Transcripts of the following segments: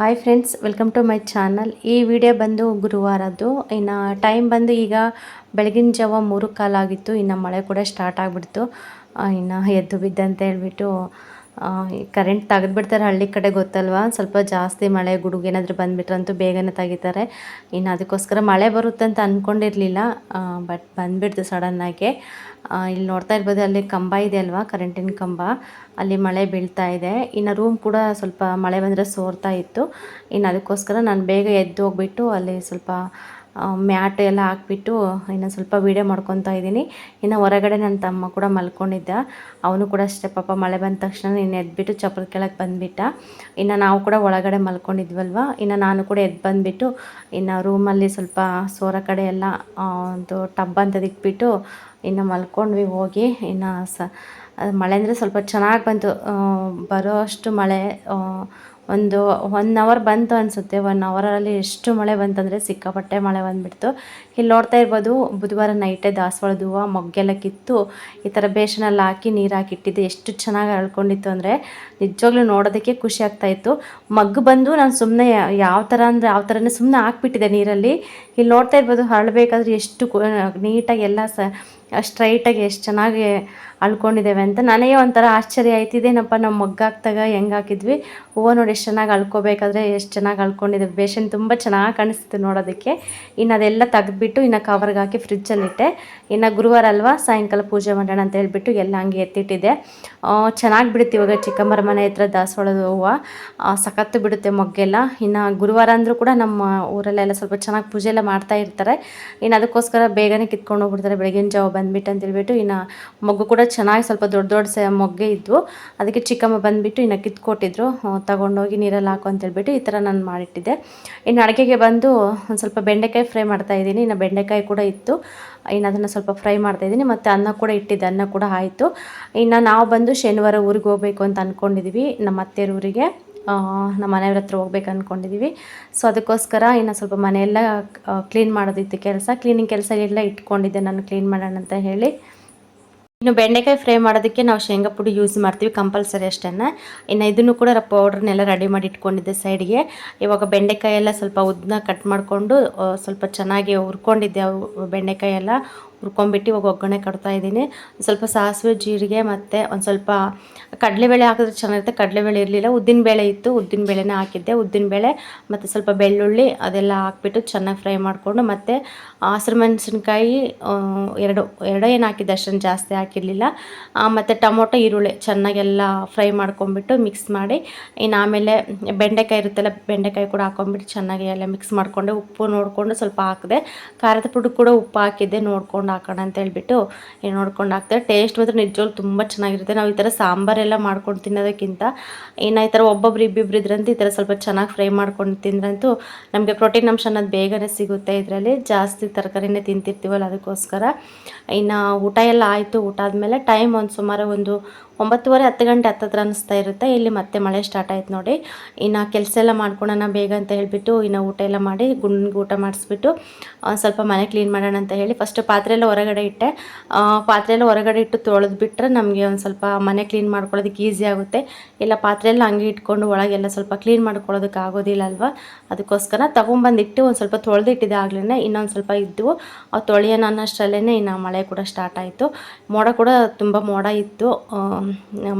Hi friends welcome to my channel ಈ video ಬಂದು ಗುರುವಾರದ್ದು. ಇನ್ನು ಟೈಮ್ ಬಂದು ಈಗ ಬೆಳಗಿನ ಜಾವ ಮೂರು ಕಾಲಾಗಿತ್ತು. ಇನ್ನು ಮಳೆ ಕೂಡ ಸ್ಟಾರ್ಟ್ ಆಗಿಬಿಡ್ತು. ಇನ್ನು ಎದ್ದು ಬಿದ್ದಂತ ಹೇಳ್ಬಿಟ್ಟು ಕರೆಂಟ್ ತೆಗೆದ್ಬಿಡ್ತಾರೆ ಹಳ್ಳಿ ಕಡೆ ಗೊತ್ತಲ್ವಾ? ಸ್ವಲ್ಪ ಜಾಸ್ತಿ ಮಳೆ, ಗುಡುಗು ಏನಾದರೂ ಬಂದುಬಿಟ್ರಂತೂ ಬೇಗನೆ ತೆಗಿತಾರೆ. ಇನ್ನು ಅದಕ್ಕೋಸ್ಕರ ಮಳೆ ಬರುತ್ತೆ ಅಂತ ಅಂದ್ಕೊಂಡಿರಲಿಲ್ಲ ಬಟ್ ಬಂದುಬಿಡ್ತು ಸಡನ್ನಾಗಿ ಇಲ್ಲಿ ನೋಡ್ತಾ ಇರ್ಬೋದು ಅಲ್ಲಿ ಕಂಬ ಇದೆ ಅಲ್ವಾ? ಕರೆಂಟಿನ ಕಂಬ. ಅಲ್ಲಿ ಮಳೆ ಬೀಳ್ತಾ ಇದೆ. ಇನ್ನು ರೂಮ್ ಕೂಡ ಸ್ವಲ್ಪ ಮಳೆ ಬಂದರೆ ಸೋರ್ತಾ ಇತ್ತು. ಇನ್ನು ಅದಕ್ಕೋಸ್ಕರ ನಾನು ಬೇಗ ಎದ್ದು ಹೋಗ್ಬಿಟ್ಟು ಅಲ್ಲಿ ಸ್ವಲ್ಪ ಮ್ಯಾಟ್ ಎಲ್ಲ ಹಾಕ್ಬಿಟ್ಟು ಇನ್ನು ಸ್ವಲ್ಪ ವೀಡಿಯೋ ಮಾಡ್ಕೊತಾ ಇದ್ದೀನಿ. ಇನ್ನು ಹೊರಗಡೆ ನನ್ನ ತಮ್ಮ ಕೂಡ ಮಲ್ಕೊಂಡಿದ್ದ. ಅವನು ಕೂಡ ಅಷ್ಟೇ ಪಾಪ ಮಳೆ ಬಂದ ತಕ್ಷಣ ಇನ್ನು ಎದ್ಬಿಟ್ಟು ಚಪ್ಪದ ಕೆಳಗೆ ಬಂದುಬಿಟ್ಟ. ಇನ್ನು ನಾವು ಕೂಡ ಒಳಗಡೆ ಮಲ್ಕೊಂಡಿದ್ವಲ್ವ? ಇನ್ನು ನಾನು ಕೂಡ ಎದ್ದು ಬಂದುಬಿಟ್ಟು ಇನ್ನು ರೂಮಲ್ಲಿ ಸ್ವಲ್ಪ ಸೋರ ಕಡೆ ಎಲ್ಲ ಒಂದು ಟಬ್ ಅಂತ ಇಟ್ಬಿಟ್ಟು ಇನ್ನು ಮಲ್ಕೊಂಡ್ವಿ ಹೋಗಿ. ಇನ್ನು ಸ, ಮಳೆ ಅಂದರೆ ಸ್ವಲ್ಪ ಚೆನ್ನಾಗಿ ಬಂತು. ಬರೋ ಅಷ್ಟು ಮಳೆ ಒಂದು ಒನ್ ಅವರ್ ಬಂತು ಅನಿಸುತ್ತೆ ಒನ್ ಅವರಲ್ಲಿ ಎಷ್ಟು ಮಳೆ ಬಂತಂದರೆ ಸಿಕ್ಕಾಪಟ್ಟೆ ಮಳೆ ಬಂದುಬಿಡ್ತು. ಇಲ್ಲಿ ನೋಡ್ತಾ ಇರ್ಬೋದು, ಬುಧವಾರ ನೈಟೇ ದಾಸವಾಳದ ಹೂವು ಮೊಗ್ಗೆಲ್ಲ ಕಿತ್ತು, ಈ ಥರ ಬೇಷನಲ್ಲಿ ಹಾಕಿ ನೀರು ಹಾಕಿ ಇಟ್ಟಿದ್ದೆ ಎಷ್ಟು ಚೆನ್ನಾಗಿ ಅಳ್ಕೊಂಡಿತ್ತು ಅಂದರೆ ನಿಜವಾಗ್ಲೂ ನೋಡೋದಕ್ಕೆ ಖುಷಿ ಆಗ್ತಾಯಿತ್ತು ಮಗ್ಗು ಬಂದು ನಾನು ಸುಮ್ಮನೆ ಯಾವ ಥರ ಅಂದರೆ ಯಾವ ಥರನೇ ಸುಮ್ಮನೆ ಹಾಕ್ಬಿಟ್ಟಿದ್ದೆ ನೀರಲ್ಲಿ. ಇಲ್ಲಿ ನೋಡ್ತಾ ಇರ್ಬೋದು, ಹರಳಬೇಕಾದ್ರೆ ಎಷ್ಟು ನೀಟಾಗಿ ಎಲ್ಲ ಸ ಸ್ಟ್ರೈಟಾಗಿ ಎಷ್ಟು ಚೆನ್ನಾಗಿ ಅಳ್ಕೊಂಡಿದ್ದೇವೆ ಅಂತ ನನಗೆ ಒಂಥರ ಆಶ್ಚರ್ಯ ಆಯ್ತಿದ್ದೇನಪ್ಪ ನಮ್ಮ ಮಗ್ಗಾಕ್ದಾಗ ಹೆಂಗೆ ಹಾಕಿದ್ವಿ? ಹೂವು ನೋಡಿ ಎಷ್ಟು ಚೆನ್ನಾಗಿ ಅಳ್ಕೋಬೇಕಾದ್ರೆ ಎಷ್ಟು ಚೆನ್ನಾಗಿ ಅಳ್ಕೊಂಡಿದ್ದೆ ಬೇಷನ್ ತುಂಬ ಚೆನ್ನಾಗಿ ಕಾಣಿಸ್ತಿತ್ತು ನೋಡೋದಕ್ಕೆ. ಇನ್ನು ಅದೆಲ್ಲ ತೆಗೆದ್ಬಿಟ್ಟು ಇನ್ನು ಕವರ್ಗೆ ಹಾಕಿ ಫ್ರಿಜ್ಜಲ್ಲಿಟ್ಟೆ ಇನ್ನು ಗುರುವಾರ ಅಲ್ವಾ? ಸಾಯಂಕಾಲ ಪೂಜೆ ಮಾಡೋಣ ಅಂತ ಹೇಳಿಬಿಟ್ಟು ಎಲ್ಲ ಹಂಗೆ ಎತ್ತಿಟ್ಟಿದ್ದೆ. ಚೆನ್ನಾಗಿ ಬಿಡುತ್ತೆ ಇವಾಗ ಚಿಕ್ಕಮ್ಮರ ಮನೆ ಹತ್ರ ದಾಸವಾಳದ ಹೂವು. ಸಖತ್ತು ಬಿಡುತ್ತೆ ಮೊಗ್ಗೆಲ್ಲ. ಇನ್ನು ಗುರುವಾರ ಅಂದರೂ ಕೂಡ ನಮ್ಮ ಊರಲ್ಲೆಲ್ಲ ಸ್ವಲ್ಪ ಚೆನ್ನಾಗಿ ಪೂಜೆ ಎಲ್ಲ ಮಾಡ್ತಾ ಇರ್ತಾರೆ. ಇನ್ನು ಅದಕ್ಕೋಸ್ಕರ ಬೇಗನೆ ಕಿತ್ಕೊಂಡು ಹೋಗ್ಬಿಡ್ತಾರೆ. ಬೆಳಗಿನ ಜಾವ ಬಂದುಬಿಟ್ಟು ಅಂತೇಳ್ಬಿಟ್ಟು ಇನ್ನು ಮೊಗ್ಗು ಕೂಡ ಚೆನ್ನಾಗಿ ಸ್ವಲ್ಪ ದೊಡ್ಡ ದೊಡ್ಡ ಸ ಮೊಗ್ಗೆ ಇದ್ವು. ಅದಕ್ಕೆ ಚಿಕ್ಕಮ್ಮ ಬಂದುಬಿಟ್ಟು ಇನ್ನು ಕಿತ್ಕೊಟ್ಟಿದ್ರು. ತಗೊಂಡೋಗಿ ನೀರಲ್ಲಿ ಹಾಕು ಅಂತ ಹೇಳ್ಬಿಟ್ಟು ಈ ಥರ ನಾನು ಮಾಡಿಟ್ಟಿದ್ದೆ. ಇನ್ನು ಅಡುಗೆಗೆ ಬಂದು ಒಂದು ಸ್ವಲ್ಪ ಬೆಂಡೆಕಾಯಿ ಫ್ರೈ ಮಾಡ್ತಾಯಿದ್ದೀನಿ ಇನ್ನು ಬೆಂಡೆಕಾಯಿ ಕೂಡ ಇತ್ತು. ಇನ್ನು ಅದನ್ನು ಸ್ವಲ್ಪ ಫ್ರೈ ಮಾಡ್ತಾಯಿದ್ದೀನಿ ಮತ್ತು ಅನ್ನ ಕೂಡ ಇಟ್ಟಿದ್ದೆ. ಅನ್ನ ಕೂಡ ಆಯಿತು. ಇನ್ನು ನಾವು ಬಂದು ಶನಿವಾರ ಊರಿಗೆ ಹೋಗಬೇಕು ಅಂತ ಅಂದ್ಕೊಂಡಿದ್ದೀವಿ ನಮ್ಮ ಅತ್ತೆಯರ ಊರಿಗೆ. ನಮ್ಮ ಮನೆಯವ್ರ ಹತ್ರ ಹೋಗ್ಬೇಕು ಅಂದ್ಕೊಂಡಿದ್ದೀವಿ ಸೊ ಅದಕ್ಕೋಸ್ಕರ ಇನ್ನು ಸ್ವಲ್ಪ ಮನೆಯೆಲ್ಲ ಕ್ಲೀನ್ ಮಾಡೋದಿತ್ತು ಕೆಲಸ. ಕ್ಲೀನಿಂಗ್ ಕೆಲಸ ಎಲ್ಲ ಇಟ್ಕೊಂಡಿದ್ದೆ ನಾನು ಕ್ಲೀನ್ ಮಾಡೋಣ ಅಂತ ಹೇಳಿ. ಇನ್ನು ಬೆಂಡೆಕಾಯಿ ಫ್ರೈ ಮಾಡೋದಕ್ಕೆ ನಾವು ಶೇಂಗಾ ಪುಡಿ ಯೂಸ್ ಮಾಡ್ತೀವಿ ಕಂಪಲ್ಸರಿ ಅಷ್ಟೇ ಇನ್ನು ಇದನ್ನು ಕೂಡ ಪೌಡ್ರನ್ನೆಲ್ಲ ರೆಡಿ ಮಾಡಿ ಇಟ್ಕೊಂಡಿದ್ದೆ ಸೈಡ್ಗೆ ಇವಾಗ ಬೆಂಡೆಕಾಯಿ ಎಲ್ಲ ಸ್ವಲ್ಪ ಉದ್ದನ್ನ ಕಟ್ ಮಾಡಿಕೊಂಡು ಸ್ವಲ್ಪ ಚೆನ್ನಾಗಿ ಹುರ್ಕೊಂಡಿದ್ದೆ ಬೆಂಡೆಕಾಯಿ ಎಲ್ಲ. ಹುರ್ಕೊಂಬಿಟ್ಟು ಇವಾಗ ಒಗ್ಗರಣೆ ಕಟ್ತಾ ಇದ್ದೀನಿ. ಸ್ವಲ್ಪ ಸಾಸಿವೆ, ಜೀರಿಗೆ ಮತ್ತು ಒಂದು ಸ್ವಲ್ಪ ಕಡಲೆಬೇಳೆ ಹಾಕಿದ್ರೆ ಚೆನ್ನಾಗಿರುತ್ತೆ. ಕಡಲೆಬೇಳೆ ಇರಲಿಲ್ಲ. ಉದ್ದಿನಬೇಳೆ ಇತ್ತು. ಉದ್ದಿನಬೇಳೆನೇ ಹಾಕಿದ್ದೆ. ಉದ್ದಿನಬೇಳೆ ಮತ್ತು ಸ್ವಲ್ಪ ಬೆಳ್ಳುಳ್ಳಿ ಅದೆಲ್ಲ ಹಾಕ್ಬಿಟ್ಟು ಚೆನ್ನಾಗಿ ಫ್ರೈ ಮಾಡಿಕೊಂಡು ಮತ್ತು ಹಸಿರು ಮೆಣಸಿನ್ಕಾಯಿ ಎರಡು, ಎರಡೋ ಏನು ಹಾಕಿದ್ದೆ ಅಷ್ಟೊಂದು ಜಾಸ್ತಿ ಹಾಕಿರಲಿಲ್ಲ. ಮತ್ತು ಟೊಮೊಟೊ, ಈರುಳ್ಳಿ ಚೆನ್ನಾಗೆಲ್ಲ ಫ್ರೈ ಮಾಡ್ಕೊಂಬಿಟ್ಟು ಮಿಕ್ಸ್ ಮಾಡಿ ಇನ್ನು ಆಮೇಲೆ ಬೆಂಡೆಕಾಯಿ ಇರುತ್ತಲ್ಲ, ಬೆಂಡೆಕಾಯಿ ಕೂಡ ಹಾಕೊಂಡ್ಬಿಟ್ಟು ಚೆನ್ನಾಗಿ ಎಲ್ಲ ಮಿಕ್ಸ್ ಮಾಡಿಕೊಂಡೆ ಉಪ್ಪು ನೋಡಿಕೊಂಡು ಸ್ವಲ್ಪ ಹಾಕಿದೆ, ಖಾರದ ಪುಡಿ ಕೂಡ ಉಪ್ಪು ಹಾಕಿದ್ದೆ ನೋಡ್ಕೊಂಡು ನೋಡ್ಕೊಂಡು ಹಾಕೋಣ ಅಂತ ಹೇಳ್ಬಿಟ್ಟು ನೋಡ್ಕೊಂಡು ಹಾಕ್ತಾರೆ. ಟೇಸ್ಟ್ ಮಾತ್ರ ನಿಜವಾಗ್ಲು ತುಂಬ ಚೆನ್ನಾಗಿರುತ್ತೆ. ನಾವು ಈ ಥರ ಸಾಂಬಾರೆಲ್ಲ ಮಾಡ್ಕೊಂಡು ತಿನ್ನೋದಕ್ಕಿಂತ ಇನ್ನು ಈ ಥರ ಒಬ್ಬೊಬ್ರು ಇಬ್ಬಿಬ್ರು ಇದ್ರಂತೂ ಈ ಥರ ಸ್ವಲ್ಪ ಚೆನ್ನಾಗಿ ಫ್ರೈ ಮಾಡ್ಕೊಂಡು ತಿಂದ್ರಂತೂ ನಮಗೆ ಪ್ರೋಟೀನ್ ಅಂಶ ಅನ್ನೋದು ಬೇಗನೆ ಸಿಗುತ್ತೆ ಇದರಲ್ಲಿ. ಜಾಸ್ತಿ ತರಕಾರಿನೇ ತಿಂತಿರ್ತೀವಲ್ಲ ಅದಕ್ಕೋಸ್ಕರ. ಇನ್ನು ಊಟ ಎಲ್ಲ ಆಯಿತು. ಊಟ ಆದಮೇಲೆ ಟೈಮ್ ಒಂದು ಸುಮಾರು ಒಂದು ಒಂಬತ್ತುವರೆ, ಹತ್ತು ಗಂಟೆ ಹತ್ತತ್ರ ಅನ್ನಿಸ್ತಾ ಇರುತ್ತೆ. ಇಲ್ಲಿ ಮತ್ತೆ ಮಳೆ ಸ್ಟಾರ್ಟ್ ಆಯ್ತು ನೋಡಿ. ಇನ್ನು ಕೆಲಸ ಎಲ್ಲ ಮಾಡ್ಕೊಳೋಣ ಬೇಗ ಅಂತ ಹೇಳಿಬಿಟ್ಟು ಇನ್ನು ಊಟ ಎಲ್ಲ ಮಾಡಿ ಗುಂಡಿಗೆ ಊಟ ಮಾಡಿಸ್ಬಿಟ್ಟು ಸ್ವಲ್ಪ ಮನೆ ಕ್ಲೀನ್ ಮಾಡೋಣ ಅಂತ ಹೇಳಿ ಫಸ್ಟ್ ಪಾತ್ರೆ ಎಲ್ಲ ಹೊರಗಡೆ ಇಟ್ಟೆ. ಪಾತ್ರೆ ಎಲ್ಲ ಹೊರಗಡೆ ಇಟ್ಟು ತೊಳೆದು ಬಿಟ್ಟರೆ ನಮಗೆ ಒಂದು ಸ್ವಲ್ಪ ಮನೆ ಕ್ಲೀನ್ ಮಾಡ್ಕೊಳ್ಳೋದಕ್ಕೆ ಈಸಿ ಆಗುತ್ತೆ. ಇಲ್ಲ ಪಾತ್ರೆ ಎಲ್ಲ ಹಂಗೆ ಇಟ್ಕೊಂಡು ಒಳಗೆಲ್ಲ ಸ್ವಲ್ಪ ಕ್ಲೀನ್ ಮಾಡ್ಕೊಳ್ಳೋದಕ್ಕೆ ಆಗೋದಿಲ್ಲ ಅಲ್ವಾ? ಅದಕ್ಕೋಸ್ಕರ ತೊಗೊಂಬಂದಿಟ್ಟು ಒಂದು ಸ್ವಲ್ಪ ತೊಳೆದಿಟ್ಟಿದೆ ಆಗ್ಲೇ ಇನ್ನೊಂದು ಸ್ವಲ್ಪ ಇದ್ದವು ಆ ತೊಳೆಯೋಣ ಅನ್ನೋಷ್ಟರಲ್ಲೇ ಇನ್ನು ಮಳೆ ಕೂಡ ಸ್ಟಾರ್ಟ್ ಆಯಿತು. ಮೋಡ ಕೂಡ ತುಂಬ ಮೋಡ ಇತ್ತು.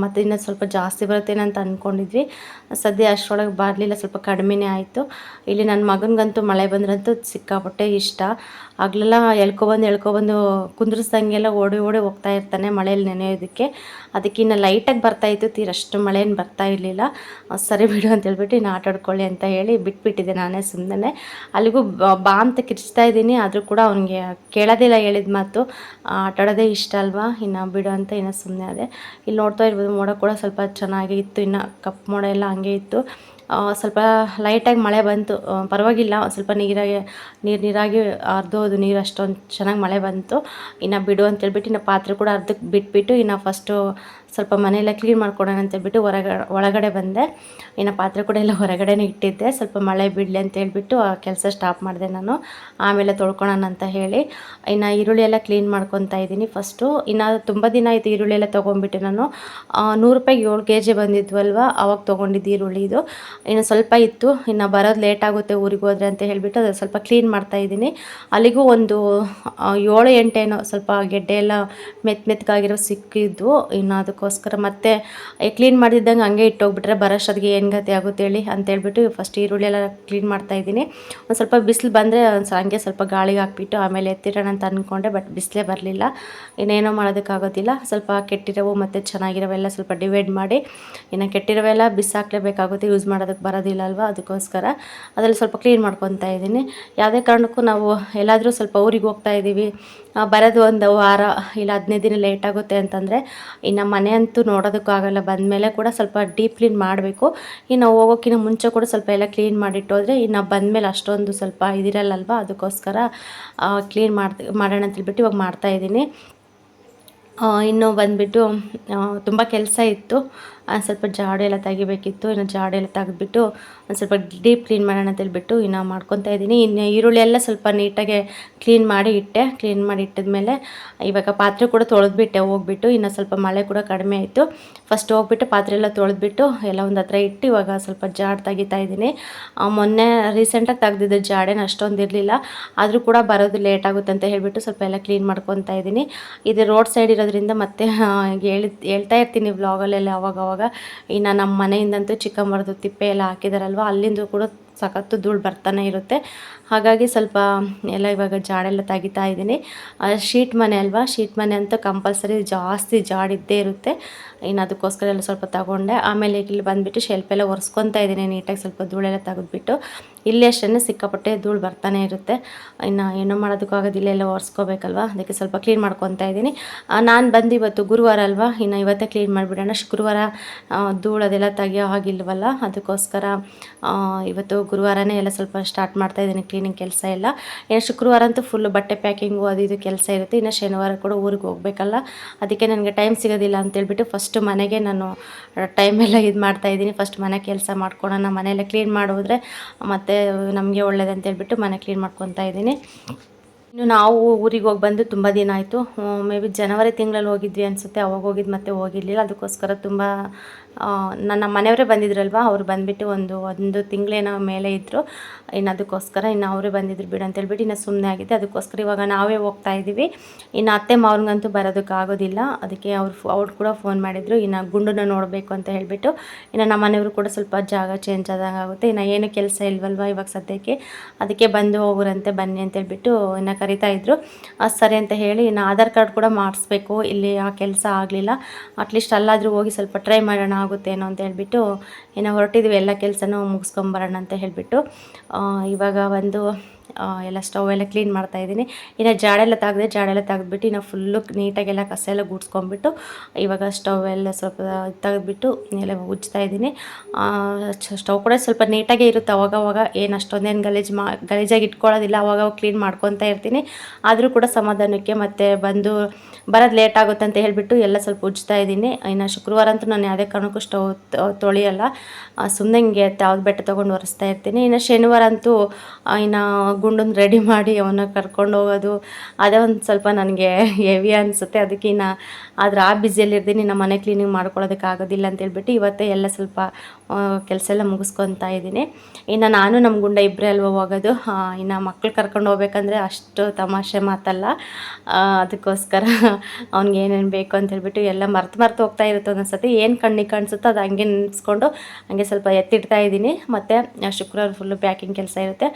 ಮತ್ತು ಇನ್ನೊಂದು ಸ್ವಲ್ಪ ಜಾಸ್ತಿ ಬರುತ್ತೇನೆ ಅಂತ ಅಂದ್ಕೊಂಡಿದ್ವಿ ಸದ್ಯ ಅಷ್ಟರೊಳಗೆ ಬರಲಿಲ್ಲ, ಸ್ವಲ್ಪ ಕಡಿಮೆನೇ ಆಯಿತು. ಇಲ್ಲಿ ನನ್ನ ಮಗನಿಗಂತೂ ಮಳೆ ಬಂದ್ರಂತೂ ಸಿಕ್ಕಾಪಟ್ಟೆ ಇಷ್ಟ. ಆಗಲೆಲ್ಲ ಎಳ್ಕೊಬಂದು ಎಳ್ಕೊಬಂದು ಕುಂದ್ರಿಸ್ದಂಗೆಲ್ಲ ಓಡಿ ಓಡಿ ಹೋಗ್ತಾ ಇರ್ತಾನೆ ಮಳೆಯಲ್ಲಿ ನೆನೆಯೋದಕ್ಕೆ. ಅದಕ್ಕೆ ಇನ್ನು ಲೈಟಾಗಿ ಬರ್ತಾಯಿತ್ತು ತೀರಷ್ಟು ಮಳೆಯನ್ನು ಬರ್ತಾ ಇರಲಿಲ್ಲ. ಸರಿ ಬಿಡು ಅಂತ ಹೇಳ್ಬಿಟ್ಟು ಇನ್ನು ಆಟಾಡ್ಕೊಳ್ಳಿ ಅಂತ ಹೇಳಿ ಬಿಟ್ಬಿಟ್ಟಿದ್ದೆ ನಾನೇ ಸುಮ್ಮನೆ ಅಲ್ಲಿಗೂ ಬಾ ಅಂತ ಕಿರ್ಚ್ತಾ ಇದ್ದೀನಿ, ಆದರೂ ಕೂಡ ಅವನಿಗೆ ಕೇಳೋದಿಲ್ಲ ಹೇಳಿದ ಮಾತು. ಆಟಾಡೋದೇ ಇಷ್ಟ ಅಲ್ವಾ? ಇನ್ನು ಬಿಡು ಅಂತ ಇನ್ನು ಸುಮ್ಮನೆ ಅದೇ ಇಲ್ಲಿ ನೋಡ್ತಾ ಇರ್ಬೋದು, ಮೋಡ ಕೂಡ ಸ್ವಲ್ಪ ಚೆನ್ನಾಗಿ ಇತ್ತು, ಇನ್ನು ಕಪ್ಪು ಮೋಡ ಎಲ್ಲ ಹಂಗೆ ಇತ್ತು. ಸ್ವಲ್ಪ ಲೈಟಾಗಿ ಮಳೆ ಬಂತು. ಪರವಾಗಿಲ್ಲ ಸ್ವಲ್ಪ ನೀರಾಗಿ ನೀರು, ನೀರಾಗಿ ಅರ್ಧೋದು ನೀರು ಅಷ್ಟೊಂದು ಚೆನ್ನಾಗಿ ಮಳೆ ಬಂತು. ಇನ್ನು ಬಿಡು ಅಂತ ಹೇಳ್ಬಿಟ್ಟು ಇನ್ನು ಪಾತ್ರೆ ಕೂಡ ಅರ್ಧಕ್ಕೆ ಬಿಟ್ಬಿಟ್ಟು ಇನ್ನು ಫಸ್ಟು ಸ್ವಲ್ಪ ಮನೆಯೆಲ್ಲ ಕ್ಲೀನ್ ಮಾಡ್ಕೊಡೋಣ ಅಂತ ಹೇಳ್ಬಿಟ್ಟು ಹೊರಗ, ಒಳಗಡೆ ಬಂದೆ. ಇನ್ನು ಪಾತ್ರೆ ಕೂಡ ಎಲ್ಲ ಹೊರಗಡೆನೇ ಇಟ್ಟಿದ್ದೆ. ಸ್ವಲ್ಪ ಮಳೆ ಬಿಡಲಿ ಅಂತ ಹೇಳ್ಬಿಟ್ಟು ಆ ಕೆಲಸ ಸ್ಟಾಪ್ ಮಾಡಿದೆ ನಾನು. ಆಮೇಲೆ ತೊಳ್ಕೊಳೋಣ ಅಂತ ಹೇಳಿ. ಇನ್ನು ಈರುಳ್ಳಿ ಎಲ್ಲ ಕ್ಲೀನ್ ಮಾಡ್ಕೊತಾ ಇದ್ದೀನಿ ಫಸ್ಟು ಇನ್ನು ತುಂಬ ದಿನ ಆಯಿತು ಈರುಳ್ಳಿ ಎಲ್ಲ ತೊಗೊಂಡ್ಬಿಟ್ಟು ನಾನು. ನೂರು ರೂಪಾಯಿಗೆ ಏಳು ಕೆ ಜಿ ಬಂದಿದ್ವಲ್ವ? ಅವಾಗ ತೊಗೊಂಡಿದ್ದು ಈರುಳ್ಳಿ ಇದು. ಇನ್ನು ಸ್ವಲ್ಪ ಇತ್ತು. ಇನ್ನು ಬರೋದು ಲೇಟ್ ಆಗುತ್ತೆ ಊರಿಗೆ ಹೋದ್ರೆ ಅಂತ ಹೇಳಿಬಿಟ್ಟು ಅದು ಸ್ವಲ್ಪ ಕ್ಲೀನ್ ಮಾಡ್ತಾ ಇದ್ದೀನಿ. ಅಲ್ಲಿಗೂ ಒಂದು ಏಳು ಎಂಟೇನೋ ಸ್ವಲ್ಪ ಗೆಡ್ಡೆ ಎಲ್ಲ ಮೆತ್ ಮೆತ್ತಗಾಗಿರೋ ಸಿಕ್ಕಿದ್ದು. ಇನ್ನು ಅದಕ್ಕೋಸ್ಕರ ಮತ್ತೆ ಕ್ಲೀನ್ ಮಾಡಿದ್ದಂಗೆ ಹಂಗೆ ಇಟ್ಟೋಗ್ಬಿಟ್ರೆ ಬರೋಷ್ಟೊತ್ತಿಗೆ ಏನು ಗತಿ ಆಗುತ್ತೆ ಹೇಳಿ ಅಂತೇಳ್ಬಿಟ್ಟು ಫಸ್ಟ್ ಈರುಳ್ಳಿ ಎಲ್ಲ ಕ್ಲೀನ್ ಮಾಡ್ತಾ ಇದ್ದೀನಿ. ಒಂದು ಸ್ವಲ್ಪ ಬಿಸಿಲು ಬಂದರೆ ಒಂದು ಹಂಗೆ ಸ್ವಲ್ಪ ಗಾಳಿಗೆ ಹಾಕ್ಬಿಟ್ಟು ಆಮೇಲೆ ಎತ್ತಿರೋಣ ಅಂತ ಅಂದ್ಕೊಂಡೆ ಬಟ್ ಬಿಸಿಲೇ ಬರಲಿಲ್ಲ. ಇನ್ನೇನೋ ಮಾಡೋದಕ್ಕಾಗೋದಿಲ್ಲ. ಸ್ವಲ್ಪ ಕೆಟ್ಟಿರೋವು ಮತ್ತು ಚೆನ್ನಾಗಿರೋವೆಲ್ಲ ಸ್ವಲ್ಪ ಡಿವೈಡ್ ಮಾಡಿ, ಇನ್ನು ಕೆಟ್ಟಿರೋವೆಲ್ಲ ಬಿಸಾಕ್ಲೇಬೇಕಾಗುತ್ತೆ ಯೂಸ್ ಮಾಡೋದಕ್ಕೆ ಬರೋದಿಲ್ಲ ಅಲ್ವಾ ಅದಕ್ಕೋಸ್ಕರ. ಅದರಲ್ಲಿ ಸ್ವಲ್ಪ ಕ್ಲೀನ್ ಮಾಡ್ಕೊತಾ ಇದ್ದೀನಿ. ಯಾವುದೇ ಕಾರಣಕ್ಕೂ ನಾವು ಎಲ್ಲಾದರೂ ಸ್ವಲ್ಪ ಊರಿಗೆ ಹೋಗ್ತಾ ಇದ್ದೀವಿ ಬರೋದು ಒಂದು ವಾರ, ಇಲ್ಲ ಹದಿನೈದು ದಿನ ಲೇಟ್ ಆಗುತ್ತೆ ಅಂತಂದರೆ, ಇನ್ನು ಮನೆ ಅಂತೂ ನೋಡೋದಕ್ಕಾಗಲ್ಲ. ಬಂದಮೇಲೆ ಕೂಡ ಸ್ವಲ್ಪ ಡೀಪ್ ಕ್ಲೀನ್ ಮಾಡಬೇಕು. ಇನ್ನು ಹೋಗೋಕ್ಕಿಂತ ಮುಂಚೆ ಕೂಡ ಸ್ವಲ್ಪ ಎಲ್ಲ ಕ್ಲೀನ್ ಮಾಡಿಟ್ಟೋದ್ರೆ ಇನ್ನು ಬಂದಮೇಲೆ ಅಷ್ಟೊಂದು ಸ್ವಲ್ಪ ಇದಿರಲ್ಲಲ್ವ? ಅದಕ್ಕೋಸ್ಕರ ಕ್ಲೀನ್ ಮಾಡಿ ಮಾಡೋಣ ಅಂತ ಹೇಳ್ಬಿಟ್ಟು ಇವಾಗ ಮಾಡ್ತಾಯಿದ್ದೀನಿ ಇನ್ನು ಬಂದುಬಿಟ್ಟು ತುಂಬ ಕೆಲಸ ಇತ್ತು. ಸ್ವಲ್ಪ ಜಾಡು ಎಲ್ಲ ತೆಗಿಬೇಕಿತ್ತು, ಇನ್ನು ಜಾಡು ಎಲ್ಲ ತೆಗೆದ್ಬಿಟ್ಟು ಒಂದು ಸ್ವಲ್ಪ ಡೀಪ್ ಕ್ಲೀನ್ ಮಾಡೋಣ ಅಂತ ಹೇಳ್ಬಿಟ್ಟು ಇನ್ನು ಮಾಡ್ಕೊತಾ ಇದ್ದೀನಿ. ಇನ್ನು ಈರುಳ್ಳಿ ಎಲ್ಲ ಸ್ವಲ್ಪ ನೀಟಾಗಿ ಕ್ಲೀನ್ ಮಾಡಿ ಇಟ್ಟೆ. ಕ್ಲೀನ್ ಮಾಡಿ ಇಟ್ಟಿದ್ಮೇಲೆ ಇವಾಗ ಪಾತ್ರೆ ಕೂಡ ತೊಳೆದ್ಬಿಟ್ಟೆ, ಹೋಗ್ಬಿಟ್ಟು ಇನ್ನು ಸ್ವಲ್ಪ ಮಳೆ ಕೂಡ ಕಡಿಮೆ ಆಯಿತು. ಫಸ್ಟ್ ಹೋಗ್ಬಿಟ್ಟು ಪಾತ್ರೆ ಎಲ್ಲ ತೊಳೆದ್ಬಿಟ್ಟು ಎಲ್ಲ ಒಂದು ಹತ್ರ ಇಟ್ಟು ಇವಾಗ ಸ್ವಲ್ಪ ಜಾಡ್ ತೆಗಿತಾ ಇದ್ದೀನಿ. ಮೊನ್ನೆ ರೀಸೆಂಟಾಗಿ ತೆಗ್ದಿದ್ದ ಜಾಡೇನು ಅಷ್ಟೊಂದು ಇರಲಿಲ್ಲ. ಆದರೂ ಕೂಡ ಬರೋದು ಲೇಟ್ ಆಗುತ್ತೆ ಅಂತ ಹೇಳಿಬಿಟ್ಟು ಸ್ವಲ್ಪ ಎಲ್ಲ ಕ್ಲೀನ್ ಮಾಡ್ಕೊತಾ ಇದ್ದೀನಿ. ಇದು ರೋಡ್ ಸೈಡ್ ಇರೋದ್ರಿಂದ ಮತ್ತೆ ಹೇಳಿ ಹೇಳ್ತಾ ಇರ್ತೀನಿ ವ್ಲಾಗಲ್ಲೆಲ್ಲ ಅವಾಗ ಅವಾಗ ಇನ್ನು ನಮ್ಮ ಮನೆಯಿಂದಂತೂ ಚಿಕ್ಕಮ್ಮರದು ತಿಪ್ಪೆ ಎಲ್ಲ ಹಾಕಿದಾರಲ್ವ, ಅಲ್ಲಿಂದ ಕೂಡ ಸಖತ್ತು ಧೂಳು ಬರ್ತಾನೆ ಇರುತ್ತೆ. ಹಾಗಾಗಿ ಸ್ವಲ್ಪ ಎಲ್ಲ ಇವಾಗ ಜಾಡೆಲ್ಲ ತೆಗಿತಾ ಇದ್ದೀನಿ. ಶೀಟ್ ಮನೆ ಅಲ್ವಾ, ಶೀಟ್ ಮನೆ ಅಂತೂ ಕಂಪಲ್ಸರಿ ಜಾಸ್ತಿ ಜಾಡಿದ್ದೇ ಇರುತ್ತೆ. ಇನ್ನು ಅದಕ್ಕೋಸ್ಕರ ಎಲ್ಲ ಸ್ವಲ್ಪ ತಗೊಂಡೆ. ಆಮೇಲೆ ಇಲ್ಲಿ ಬಂದುಬಿಟ್ಟು ಶೆಲ್ಪೆಲ್ಲ ಒರೆಸ್ಕೊತಾ ಇದ್ದೀನಿ, ನೀಟಾಗಿ ಸ್ವಲ್ಪ ಧೂಳೆಲ್ಲ ತೆಗೆದ್ಬಿಟ್ಟು. ಇಲ್ಲಿ ಅಷ್ಟೇ ಸಿಕ್ಕಾಪಟ್ಟೆ ಧೂಳು ಬರ್ತಾನೆ ಇರುತ್ತೆ. ಇನ್ನು ಏನೋ ಮಾಡೋದಕ್ಕಾಗೋದಿಲ್ಲ, ಎಲ್ಲ ಒರೆಸ್ಕೋಬೇಕಲ್ವ? ಅದಕ್ಕೆ ಸ್ವಲ್ಪ ಕ್ಲೀನ್ ಮಾಡ್ಕೊತಾ ಇದ್ದೀನಿ. ನಾನು ಬಂದು ಇವತ್ತು ಗುರುವಾರ ಅಲ್ವಾ? ಇನ್ನು ಇವತ್ತೇ ಕ್ಲೀನ್ ಮಾಡಿಬಿಡೋಣ. ಶುಕ್ರವಾರ ಧೂಳು ಅದೆಲ್ಲ ತೆಗಿಯೋ ಹಾಗಿಲ್ವಲ್ಲ? ಅದಕ್ಕೋಸ್ಕರ ಇವತ್ತು ಗುರುವಾರನೇ ಎಲ್ಲ ಸ್ವಲ್ಪ ಸ್ಟಾರ್ಟ್ ಮಾಡ್ತಾ ಇದ್ದೀನಿ ಕ್ಲೀನಿಂಗ್ ಕೆಲಸ ಎಲ್ಲ. ಇನ್ನು ಶುಕ್ರವಾರ ಅಂತೂ ಫುಲ್ಲು ಬಟ್ಟೆ ಪ್ಯಾಕಿಂಗು ಅದು ಇದು ಕೆಲಸ ಇರುತ್ತೆ. ಇನ್ನು ಶನಿವಾರ ಕೂಡ ಊರಿಗೆ ಹೋಗಬೇಕಲ್ಲ? ಅದಕ್ಕೆ ನನಗೆ ಟೈಮ್ ಸಿಗೋದಿಲ್ಲ ಅಂತೇಳ್ಬಿಟ್ಟು ಫಸ್ಟ್ ಮನೆಗೆ ನಾನು ಟೈಮೆಲ್ಲ ಇದು ಮಾಡ್ತಾ ಇದ್ದೀನಿ. ಫಸ್ಟ್ ಮನೆ ಕೆಲಸ ಮಾಡ್ಕೊಳೋಣ. ಮನೆಯೆಲ್ಲ ಕ್ಲೀನ್ ಮಾಡೋದ್ರೆ ಮತ್ತು ನಮಗೆ ಒಳ್ಳೇದಂತ ಹೇಳ್ಬಿಟ್ಟು ಮನೆ ಕ್ಲೀನ್ ಮಾಡ್ಕೊತಾ ಇದ್ದೀನಿ. ಇನ್ನು ನಾವು ಊರಿಗೆ ಹೋಗಿ ಬಂದು ತುಂಬ ದಿನ ಆಯಿತು. ಮೇ ಬಿ ಜನವರಿ ತಿಂಗಳಲ್ಲಿ ಹೋಗಿದ್ವಿ ಅನಿಸುತ್ತೆ. ಅವಾಗ ಹೋಗಿದ್ದು ಮತ್ತೆ ಹೋಗಿರಲಿಲ್ಲ. ಅದಕ್ಕೋಸ್ಕರ ತುಂಬ ನನ್ನ ಮನೆಯವರೇ ಬಂದಿದ್ರಲ್ವ? ಅವ್ರು ಬಂದುಬಿಟ್ಟು ಒಂದು ಒಂದು ತಿಂಗಳೇನೋ ಮೇಲೆ ಇದ್ದರು ಇನ್ನು ಅದಕ್ಕೋಸ್ಕರ ಇನ್ನು ಅವರೇ ಬಂದಿದ್ರು ಬಿಡು ಅಂತೇಳ್ಬಿಟ್ಟು ಇನ್ನು ಸುಮ್ಮನೆ ಆಗಿದೆ ಅದಕ್ಕೋಸ್ಕರ ಇವಾಗ ನಾವೇ ಹೋಗ್ತಾ ಇದ್ದೀವಿ. ಇನ್ನು ಅತ್ತೆ ಮಾವ್ರಿಗಂತೂ ಬರೋದಕ್ಕಾಗೋದಿಲ್ಲ ಅದಕ್ಕೆ ಅವ್ರು ಅವ್ರು ಕೂಡ ಫೋನ್ ಮಾಡಿದರು. ಇನ್ನು ಗುಂಡನ್ನ ನೋಡಬೇಕು ಅಂತ ಹೇಳಿಬಿಟ್ಟು ಇನ್ನು ನಮ್ಮ ಮನೆಯವರು ಕೂಡ ಸ್ವಲ್ಪ ಜಾಗ ಚೇಂಜ್ ಆದಂಗೆ ಆಗುತ್ತೆ. ಇನ್ನು ಏನು ಕೆಲಸ ಇಲ್ವಲ್ವ ಇವಾಗ ಸದ್ಯಕ್ಕೆ? ಅದಕ್ಕೆ ಬಂದು ಹೋಗ್ರಂತೆ, ಬನ್ನಿ ಅಂತೇಳ್ಬಿಟ್ಟು ಇನ್ನು ಕರಿತಾ ಇದ್ರು. ಸರಿ ಅಂತ ಹೇಳಿ ಇನ್ನು ಆಧಾರ್ ಕಾರ್ಡ್ ಕೂಡ ಮಾಡಿಸ್ಬೇಕು. ಇಲ್ಲಿ ಆ ಕೆಲಸ ಆಗಲಿಲ್ಲ. ಅಟ್ಲೀಸ್ಟ್ ಅಲ್ಲಾದರೂ ಹೋಗಿ ಸ್ವಲ್ಪ ಟ್ರೈ ಮಾಡೋಣ ಆಗುತ್ತೇನೋ ಅಂತ ಹೇಳ್ಬಿಟ್ಟು ಏನೋ ಹೊರಟಿದ್ವಿ ಎಲ್ಲ ಕೆಲಸನೂ ಮುಗಿಸ್ಕೊಂಬರೋಣ ಅಂತ ಹೇಳಿಬಿಟ್ಟು. ಇವಾಗ ಒಂದು ಎಲ್ಲ ಸ್ಟವ್ ಎಲ್ಲ ಕ್ಲೀನ್ ಮಾಡ್ತಾ ಇದ್ದೀನಿ. ಇನ್ನು ಜಾಡೆಲ್ಲ ತೆಗ್ದೆ ಜಾಡೆಲ್ಲ ತೆಗೆದ್ಬಿಟ್ಟು ಇನ್ನು ಫುಲ್ಲು ನೀಟಾಗೆಲ್ಲ ಕಸ ಎಲ್ಲ ಗುಡ್ಸ್ಕೊಂಡ್ಬಿಟ್ಟು ಇವಾಗ ಸ್ಟವ್ ಎಲ್ಲ ಸ್ವಲ್ಪ ತೆಗೆದ್ಬಿಟ್ಟು ಎಲ್ಲ ಉಜ್ತಾ ಇದ್ದೀನಿ. ಸ್ಟವ್ ಕೂಡ ಸ್ವಲ್ಪ ನೀಟಾಗೆ ಇರುತ್ತೆ. ಅವಾಗ ಅವಾಗ ಏನು ಅಷ್ಟೊಂದೇನು ಗಲೀಜು ಮಾ, ಗಲೀಜಾಗಿ ಇಟ್ಕೊಳ್ಳೋದಿಲ್ಲ. ಅವಾಗ ಕ್ಲೀನ್ ಮಾಡ್ಕೊತಾ ಇರ್ತೀನಿ. ಆದರೂ ಕೂಡ ಸಮಾಧಾನಕ್ಕೆ ಮತ್ತೆ ಬಂದು ಬರೋದು ಲೇಟ್ ಆಗುತ್ತೆ ಅಂತ ಹೇಳಿಬಿಟ್ಟು ಎಲ್ಲ ಸ್ವಲ್ಪ ಉಜ್ತಾ ಇದ್ದೀನಿ. ಇನ್ನು ಶುಕ್ರವಾರ ಅಂತೂ ನಾನು ಯಾವುದೇ ಕಾರಣಕ್ಕೂ ಸ್ಟವ್ ತೊಳೆಯಲ್ಲ. ಸುಮ್ಮನೆ ಹಿಂಗೆ ಯಾವ್ದು ಬೆಟ್ಟ ತೊಗೊಂಡು ಒರೆಸ್ತಾ ಇರ್ತೀನಿ. ಇನ್ನು ಶನಿವಾರ ಅಂತೂ ಇನ್ನು ಗುಂಡನ್ನ ರೆಡಿ ಮಾಡಿ ಅವನ್ನ ಕರ್ಕೊಂಡು ಹೋಗೋದು. ಅದೇ ಒಂದು ಸ್ವಲ್ಪ ನನಗೆ ಹೆವಿ ಅನಿಸುತ್ತೆ. ಅದಕ್ಕೆ ಇನ್ನು ಆದ್ರೆ ಆ ಇರ್ತೀನಿ. ನಮ್ಮ ಮನೆ ಕ್ಲೀನಿಂಗ್ ಮಾಡ್ಕೊಳ್ಳೋದಕ್ಕೆ ಆಗೋದಿಲ್ಲ ಅಂತ ಹೇಳ್ಬಿಟ್ಟು ಇವತ್ತೇ ಎಲ್ಲ ಸ್ವಲ್ಪ ಕೆಲಸ ಎಲ್ಲ ಮುಗಿಸ್ಕೊತಾ ಇದ್ದೀನಿ. ಇನ್ನು ನಾನು ನಮ್ಮ ಗುಂಡ ಇಬ್ಬರೇ ಅಲ್ವ ಹೋಗೋದು. ಇನ್ನು ಮಕ್ಳು ಕರ್ಕೊಂಡು ಹೋಗ್ಬೇಕಂದ್ರೆ ಅಷ್ಟು ತಮಾಷೆ ಮಾತಲ್ಲ. ಅದಕ್ಕೋಸ್ಕರ ಅವ್ನಿಗೆ ಏನೇನು ಬೇಕು ಅಂತ ಹೇಳ್ಬಿಟ್ಟು ಎಲ್ಲ ಮರ್ತು ಮರ್ತು ಹೋಗ್ತಾ ಇರುತ್ತೆ ಒಂದೊಂದು ಸತಿ ಏನು ಕಣ್ಣಿಗೆ ಕಾಣಿಸುತ್ತೋ ಅದು ಹಂಗೆ ನೆನೆಸ್ಕೊಂಡು ಹಂಗೆ ಸ್ವಲ್ಪ ಎತ್ತಿಡ್ತಾ ಇದ್ದೀನಿ. ಮತ್ತು ಶುಕ್ರವಾರ ಫುಲ್ಲು ಪ್ಯಾಕಿಂಗ್ ಕೆಲಸ ಇರುತ್ತೆ.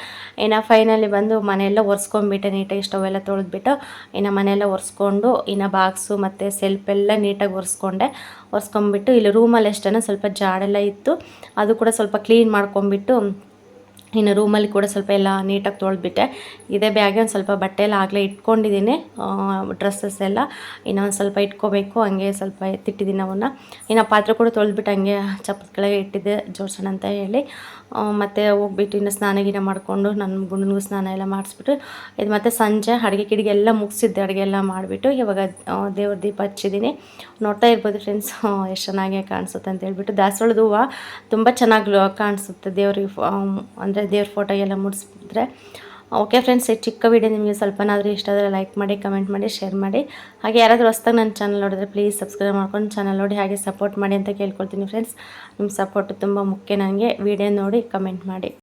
ಇನ್ನು ಫೈನಲಿ ಬಂದು ಮನೆಯೆಲ್ಲ ಒರೆಸ್ಕೊಂಡ್ಬಿಟ್ಟೆ, ನೀಟಾಗಿ ಸ್ಟವ್ ಎಲ್ಲ ತೊಳೆದ್ಬಿಟ್ಟು, ಇನ್ನು ಮನೆಯೆಲ್ಲ ಒರೆಸ್ಕೊಂಡು, ಇನ್ನು ಬಾಕ್ಸು ಮತ್ತು ಸೆಲ್ಫ್ ಎಲ್ಲ ನೀಟಾಗಿ ಒರೆಸ್ಕೊಂಡೆ. ಒರೆಸ್ಕೊಂಬಿಟ್ಟು ಇಲ್ಲಿ ರೂಮಲ್ಲಿ ಅಷ್ಟೇ ಸ್ವಲ್ಪ ಜಾಡೆಲ್ಲ ಇತ್ತು, ಅದು ಕೂಡ ಸ್ವಲ್ಪ ಕ್ಲೀನ್ ಮಾಡ್ಕೊಂಬಿಟ್ಟು ಇನ್ನು ರೂಮಲ್ಲಿ ಕೂಡ ಸ್ವಲ್ಪ ಎಲ್ಲ ನೀಟಾಗಿ ತೊಳೆದ್ಬಿಟ್ಟೆ. ಇದೇ ಬ್ಯಾಗೆ ಒಂದು ಸ್ವಲ್ಪ ಬಟ್ಟೆ ಎಲ್ಲ ಆಗಲೇ ಇಟ್ಕೊಂಡಿದ್ದೀನಿ. ಡ್ರೆಸ್ಸಸ್ ಎಲ್ಲ. ಇನ್ನೊಂದು ಸ್ವಲ್ಪ ಇಟ್ಕೋಬೇಕು, ಹಂಗೆ ಸ್ವಲ್ಪ ಎತ್ತಿಟ್ಟಿದ್ದೀನಿ ಅವನ್ನ. ಇನ್ನು ಪಾತ್ರೆ ಕೂಡ ತೊಳೆದ್ಬಿಟ್ಟು ಹಂಗೆ ಚಪ್ಪದ ಕೆಳಗೆ ಇಟ್ಟಿದ್ದೆ, ಜೋಡ್ಸೋಣ ಅಂತ ಹೇಳಿ. ಮತ್ತು ಹೋಗ್ಬಿಟ್ಟು ಇನ್ನು ಸ್ನಾನ ಗಿನ ಮಾಡಿಕೊಂಡು ನನ್ನ ಗುಂಡನಿಗೂ ಸ್ನಾನ ಎಲ್ಲ ಮಾಡಿಸ್ಬಿಟ್ಟು, ಇದು ಮತ್ತು ಸಂಜೆ ಅಡುಗೆ ಕಿಡಿಗೆ ಎಲ್ಲ ಮುಗಿಸಿದ್ದೆ, ಅಡುಗೆ ಎಲ್ಲ ಮಾಡಿಬಿಟ್ಟು. ಇವಾಗ ದೇವ್ರ ದೀಪ ಹಚ್ಚಿದ್ದೀನಿ. ನೋಡ್ತಾ ಇರ್ಬೋದು ಫ್ರೆಂಡ್ಸ್ ಎಷ್ಟು ಚೆನ್ನಾಗಿ ಕಾಣಿಸುತ್ತೆ ಅಂತ ಹೇಳ್ಬಿಟ್ಟು. ದಾಸವಾಳದ ಹೂವು ತುಂಬ ಚೆನ್ನಾಗಿ ಕಾಣಿಸುತ್ತೆ ದೇವ್ರಿಗೆ. ಅಂದರೆ ದೇವ್ರ ಫೋಟೋ ಎಲ್ಲ ಮುಡಿಸ್ಬಿಟ್ರೆ. ಓಕೆ ಫ್ರೆಂಡ್ಸ್ ಈ ಚಿಕ್ಕ ವಿಡಿಯೋ ನಿಮಗೆ ಸ್ವಲ್ಪನಾದರೂ ಇಷ್ಟ ಆದರೆ ಲೈಕ್ ಮಾಡಿ ಕಮೆಂಟ್ ಮಾಡಿ ಶೇರ್ ಮಾಡಿ. ಹಾಗೆ ಯಾರಾದರೂ ಹೊಸ್ದಾಗಿ ನನ್ನ ಚಾನಲ್ ನೋಡಿದ್ರೆ ಪ್ಲೀಸ್ ಸಬ್ಸ್ಕ್ರೈಬ್ ಮಾಡ್ಕೊಂಡು ಚಾನಲ್ ನೋಡಿ, ಹಾಗೆ ಸಪೋರ್ಟ್ ಮಾಡಿ ಅಂತ ಕೇಳ್ಕೊಳ್ತೀನಿ ಫ್ರೆಂಡ್ಸ್ ನಿಮ್ಮ ಸಪೋರ್ಟ್ ತುಂಬ ಮುಖ್ಯ ನನಗೆ ವಿಡಿಯೋ ನೋಡಿ ಕಮೆಂಟ್ ಮಾಡಿ.